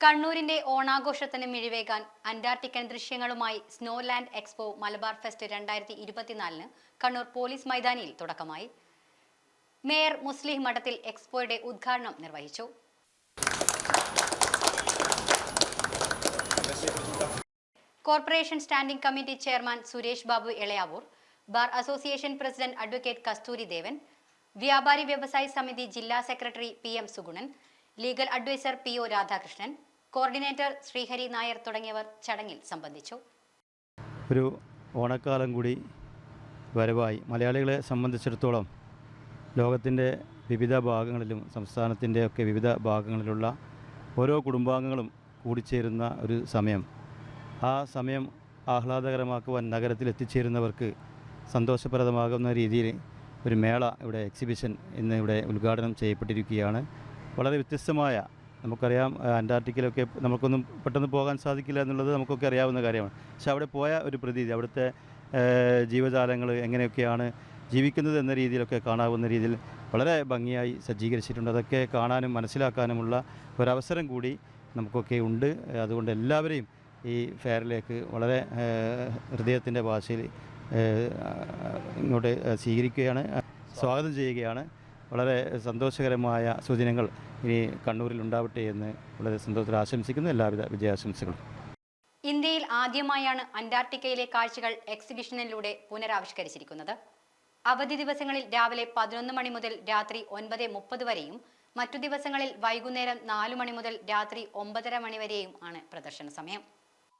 കണ്ണൂരിന്റെ ഓണാഘോഷത്തിന് മിഴിവേകാൻ അന്റാർട്ടിക്കൻ ദൃശ്യങ്ങളുമായി snow land expo Malabar fest രണ്ടായിരത്തി ഇരുപത്തിനാലിന് കണ്ണൂർ പോലീസ് മൈതാനിയിൽ തുടക്കമായി. മേയർ മുസ്ലിം മഠത്തിൽ എക്സ്പോയുടെ ഉദ്ഘാടനം നിർവഹിച്ചു. Corporation standing committee chairman Suresh Babu Elayavoor bar association president advocate Kasthuri Devan വ്യാപാരി വ്യവസായി സമിതി ജില്ലാ secretary P M Sugunan legal adviser P O Radhakrishnan coordinator Sreehari Nair തുടങ്ങിയവർ ചടങ്ങിൽ സംബന്ധിച്ചു. ഒരു ഓണക്കാലം കൂടി വരവായി. മലയാളികളെ സംബന്ധിച്ചിടത്തോളം ലോകത്തിന്റെ വിവിധ ഭാഗങ്ങളിലും സംസ്ഥാനത്തിന്റെ ഒക്കെ വിവിധ ഭാഗങ്ങളിലുള്ള ഓരോ കുടുംബാംഗങ്ങളും കൂടിച്ചേരുന്ന ഒരു സമയം. ആ സമയം ആഹ്ലാദകരമാക്കുവാൻ നഗരത്തിൽ എത്തിച്ചേരുന്നവർക്ക് സന്തോഷപ്രദമാകുന്ന രീതിയിൽ ഒരു മേള ഇവിടെ എക്സിബിഷൻ ഇന്ന് ഇവിടെ ഉദ്ഘാടനം ചെയ്യപ്പെട്ടിരിക്കുകയാണ്. വളരെ വ്യത്യസ്തമായ നമുക്കറിയാം അന്റാർട്ടിക്കയിലൊക്കെ നമുക്കൊന്നും പെട്ടെന്ന് പോകാൻ സാധിക്കില്ല എന്നുള്ളത് നമുക്കൊക്കെ അറിയാവുന്ന കാര്യമാണ്. പക്ഷെ അവിടെ പോയ ഒരു പ്രതീതി അവിടുത്തെ ജീവജാലങ്ങൾ എങ്ങനെയൊക്കെയാണ് ജീവിക്കുന്നത് എന്ന രീതിയിലൊക്കെ കാണാവുന്ന രീതിയിൽ വളരെ ഭംഗിയായി സജ്ജീകരിച്ചിട്ടുണ്ട്. അതൊക്കെ കാണാനും മനസ്സിലാക്കാനുമുള്ള ഒരവസരം കൂടി നമുക്കൊക്കെ ഉണ്ട്. അതുകൊണ്ട് എല്ലാവരെയും ഈ ഫെയറിലേക്ക് വളരെ ഹൃദയത്തിന്റെ ഭാഷയിൽ ഇങ്ങോട്ട് സ്വീകരിക്കുകയാണ് സ്വാഗതം ചെയ്യുകയാണ്. വളരെ സന്തോഷകരമായ സൂചനകൾ ഇനി കണ്ണൂരിൽ ഉണ്ടാവട്ടെ എന്ന് വളരെ സന്തോഷത്തിൽ ആശംസിക്കുന്നു. എല്ലാവിധ വിജയാശംസകളും. ഇന്ത്യയിൽ ആദ്യമായാണ് അന്റാർട്ടിക്കയിലെ കാഴ്ചകൾ എക്സിബിഷനിലൂടെ പുനരാവിഷ്കരിച്ചിരിക്കുന്നത്. അവധി ദിവസങ്ങളിൽ രാവിലെ പതിനൊന്ന് മണി മുതൽ രാത്രി ഒൻപത് മുപ്പത് വരെയും മറ്റു ദിവസങ്ങളിൽ വൈകുന്നേരം നാലു മണി മുതൽ രാത്രി ഒമ്പതര മണി വരെയും ആണ് പ്രദർശന സമയം.